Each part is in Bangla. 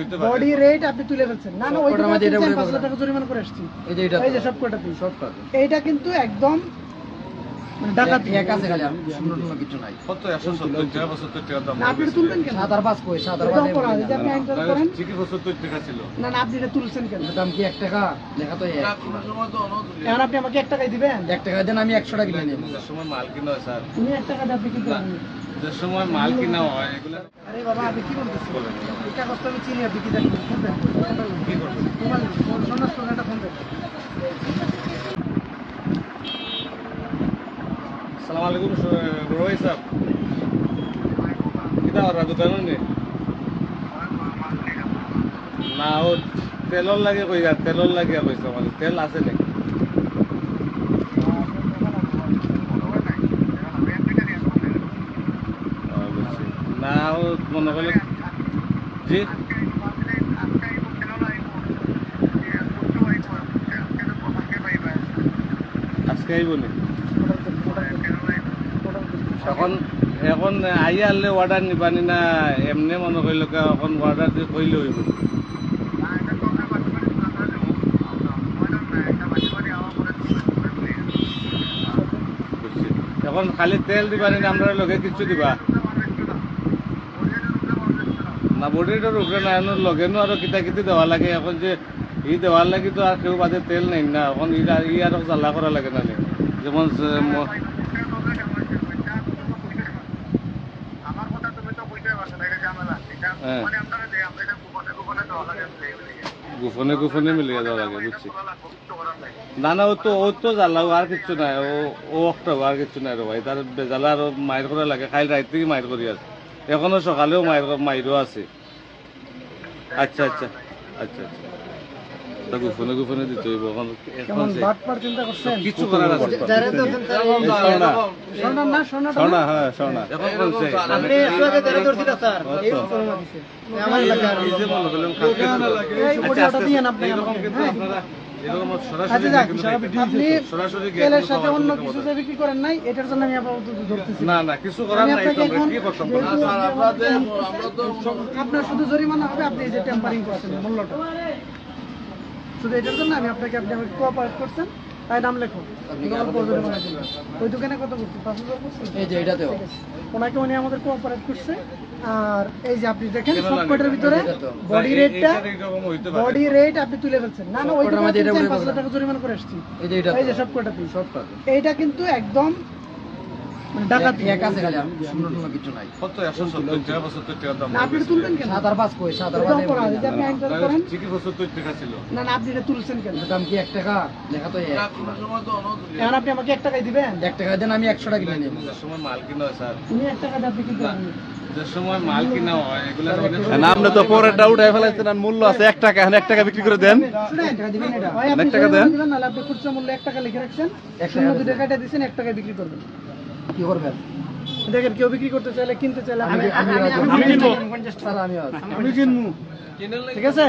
হইতে পারে। বডি রেট আপনি তুলে ফেলছেন। না না ওই সবকটার মধ্যে এটা। টাকা জরিমানা করে আসছি। এই যে এটা এই যে সব কটাতে সব এইটা কিন্তু একদম মানে ডাকাতি। এক আছে খালি আমি শূন্য টুন্য কিছু নাই। কত? একশো সত্তর টাকা বা সত্তর টাকা দাম। আপনি তুলবেন কেন? সাত আর পাঁচ কই? সাত আর এটা পাঁচ যদি আপনি আইনটা করেন? ঠিকই টাকা ছিল। না না আপনি এটা তুলছেন কেন? দাম কি এক টাকা? লেখা তো এক। এখন আপনি আমাকে এক টাকায় দিবেন? এক টাকা দেন আমি একশো টাকা কিনে নেব। সময় মাল কিনা স্যার। তুমি এক টাকা করবেন যে সময় মাল কিনা হয় এগুলা আরে বাবা আপনি কি আমি চিনি আপনি করবেন একটা ফোন আলাইকুম রোহিত সাহেব। কিতা ওরা দোকান নে না ও তেলর লাগে কই যা তেলর লাগে কইছে মানে তেল আছে নাকি ও, বুঝছি। না, ও মনে করলে জি আজকে আইব এখন এখন আই আনলে অর্ডার নিবানি না এমনি মনে করলে এখন অর্ডার দিয়ে কইলে হইব। এখন খালি তেল দিবানি না আমরা লগে কিছু দিবা না বডিটার উপরে না এখন লগেনো আর কিতা কিতি দেওয়া লাগে। এখন যে ই দেওয়ার লাগি তো আর কেউ বাদে তেল নেই না। এখন ই আর- জ্বালা করা লাগে না যেমন গোপনে গোপনে মিলিয়ে দেওয়া লাগে বুঝছি না না ও তো ও তো জ্বালাও আর কিচ্ছু নাই। ও ও একটা আর কিচ্ছু নাই রে ভাই তার বেজালা আর মায়ের করা লাগে। খাইল থেকে মায়ের করি আছে। এখনও সকালেও মায়ের মায়েরও আছে। আচ্ছা আচ্ছা আচ্ছা আচ্ছা। গোপনে গোপনে দিতে হইব এখন এখন কেমন যে- বাট পার চিন্তা করছেন? কিছু করার আছে। সোনা হ্যাঁ সোনা এখন মনে করলাম আপনারা শুধু জরিমানা হবে আপনি এই যে টেম্পারিং করছেন মূল্যটা। শুধু এটার জন্য আমি আপনাকে আপনি আমাকে কোঅপারেট করছেন। তাই নাম লেখো। গল্প ওই দোকানে কত করছে? পাঁচ হাজার করছে। ওনাকে উনি আমাদের কোঅপারেট করছে। আর এই যে আপনি দেখেন সবকটার ভিতরে বডি রেটটা বডি রেট আপনি তুলে ফেলছেন। না না ওই সবকটার মধ্যে এটা দোকানে বলে পাঁচ হাজার পারবেন। টাকা জরিমানা করে আসছি। এই যে এটা এই যে সবকটাতেই। সব কাজ এইটা কিন্তু একদম মানে ডাকাতি। এক আছে খালি আমি শূন্য টুন্য কিছু নাই। কত একশো সত্তর টাকা বা সত্তর টাকা দাম। আপনি তুলবেন কেন? সাত আর পাঁচ কই? সাত আর এটা পাঁচ যদি আপনি আইনটা করেন। ঠিকই সত্তর টাকা ছিল। না না আপনি এটা তুলছেন কেন? দাম কি এক টাকা? লেখা তো এক। এখন আপনি আমাকে এক টাকায় দিবেন? এক টাকা দেন আমি একশো টাকা কিনে নেব। সময় মাল কিনা স্যার। তুমি টাকা কি যে সময় মাল কিনা হয় না আপনি তো পরেরটা উঠাই ফেলাইছেন আর মূল্য আছে এক টাকা এক টাকা বিক্রি করে দেন। শুনেন টাকা দিবেন এটা? এক টাকা দেন। আপনি খুচরা মূল্য এক টাকা লিখে রাখছেন এক শূন্য টাকা দুই টাকাটা দিচ্ছেন এক টাকায় বিক্রি করবেন। কি করবেন? দেখেন কেউ বিক্রি করতে চাইলে কিনতে চাইলে আমি কিনবো। ঠিক আছে?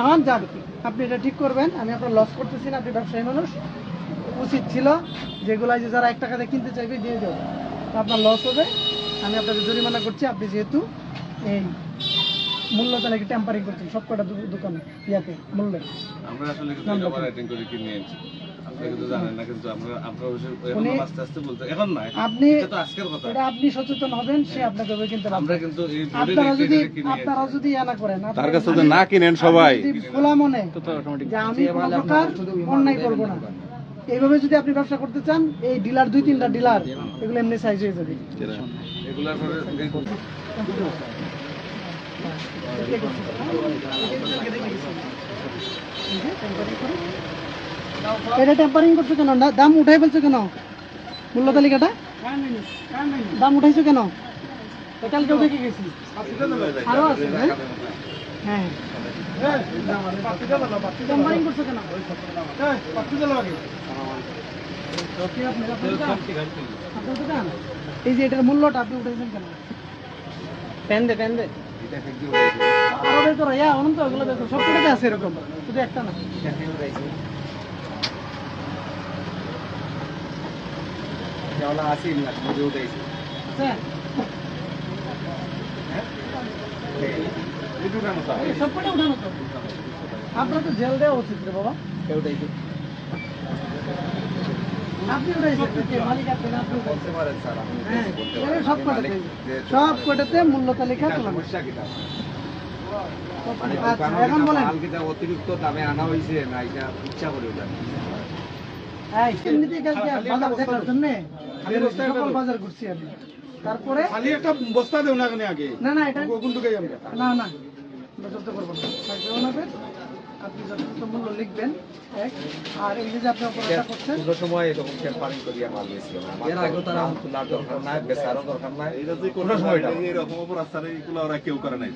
এখন যাক আপনি এটা ঠিক করবেন আমি আপনার লস করতেছি না আপনি ব্যবসায়ী মানুষ। উচিত ছিল যেগুলা যে যারা এক টাকাতে কিনতে চাইবে দিয়ে দেবো। আপনার লস হবে। আমি আপনাকে জরিমানা করছি আপনি যেহেতু এই মূল্য তাহলে টেম্পারিং করছেন সব কটা দোকানে ইয়াতে মূল্যে। আমরা আসলে এটা করে কিনে এনেছি। আপনি কিন্তু জানেন না কিন্তু আমরা আমরা অবশ্যই এখন উনি- আস্তে আস্তে বলতে এখন নাই আপনি এটা তো আজকের কথা। এটা আপনি সচেতন হবেন সে আপনাকে কিনতে কিন্তু আপনারা যদি আপনারা যদি না করেন তার কাছে যদি- যদি না কিনেন সবাই। খোলা মনে যে আমি কোনো প্রকার অন্যায় করব না। এইভাবে যদি আপনি ব্যবসা করতে চান, এই ডিলার, দুই তিনটা ডিলার, এগুলো এমনি সাইজ হয়ে যাবে। এটা টেম্পারিং করছ কেন? দাম উঠাই ফেলছো কেন? মূল্য তালিকাটা? দাম উঠাইছো কেন? কালকে উঠে গেছি। আরও আছে হ্যাঁ। হ্যাঁ? এই যে এটার মূল্যটা আপনি উঠাইছেন কেন? পেন দে পেন দে আরও বের করো ইয়া অনন্ত এগুলো বের সব কটাতে আছে এরকম। শুধু একটা না। আছে? এই সবকটা উঠানো তো আপনার তো জেল দেওয়া উচিত রে বাবা আপনি না সব কটাতে মূল্য তালিকা এখন বলেন অতিরিক্ত দামে আনা হয়েছে। না এটা ইচ্ছা করে ওটা বাজার ঘুরছি আমি তারপরে খালি একটা বস্তা দেও না আগে। না না এটা কোন দিকে আমরা না না করব না। থাকবে আপনি যথাযথ মূল্য লিখবেন এক। আর এই যে আপনি অপরাধটা করছেন কোনো সময় এরকম ক্যাম্পারিং করিয়া মাল বেশি এর আগেও তারা তোলার দরকার নাই বেচারও দরকার নাই। এটা যে কোনো সময় এরকম অপরাধ ছাড়া এগুলো ওরা কেউ করে নাই।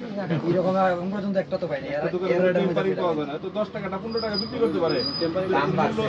এরকম এখন পর্যন্ত একটা তো পাইনি। এর- করে মধ্যে টেম্পারিং পাওয়া যায় না। তো দশ টাকাটা পনেরো টাকা বিক্রি করতে পারে। ইয়া করে নাই। দাম বাড়ছে।